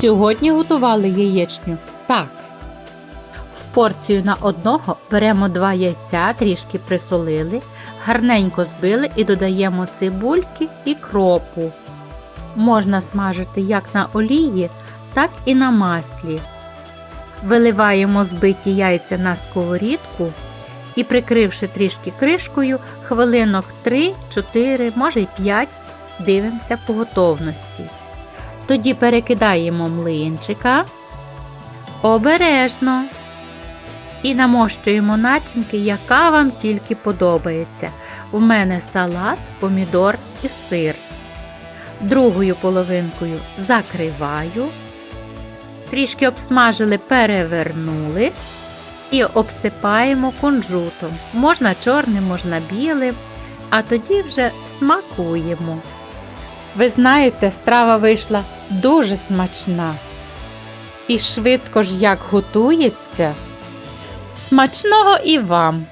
Сьогодні готували яєчню так. В порцію на одного беремо два яйця, трішки присолили, гарненько збили і додаємо цибульки і кропу. Можна смажити як на олії, так і на маслі. Виливаємо збиті яйця на сковорідку і, прикривши трішки кришкою, хвилинок 3-4, може й 5, дивимося по готовності. Тоді перекидаємо млинчика обережно і намощуємо начинки, яка вам тільки подобається. У мене салат, помідор і сир. Другою половинкою закриваю. Трішки обсмажили, перевернули і обсипаємо кунжутом. Можна чорним, можна білим, а тоді вже смакуємо. Ви знаєте, страва вийшла дуже смачна. І швидко ж як готується. Смачного і вам!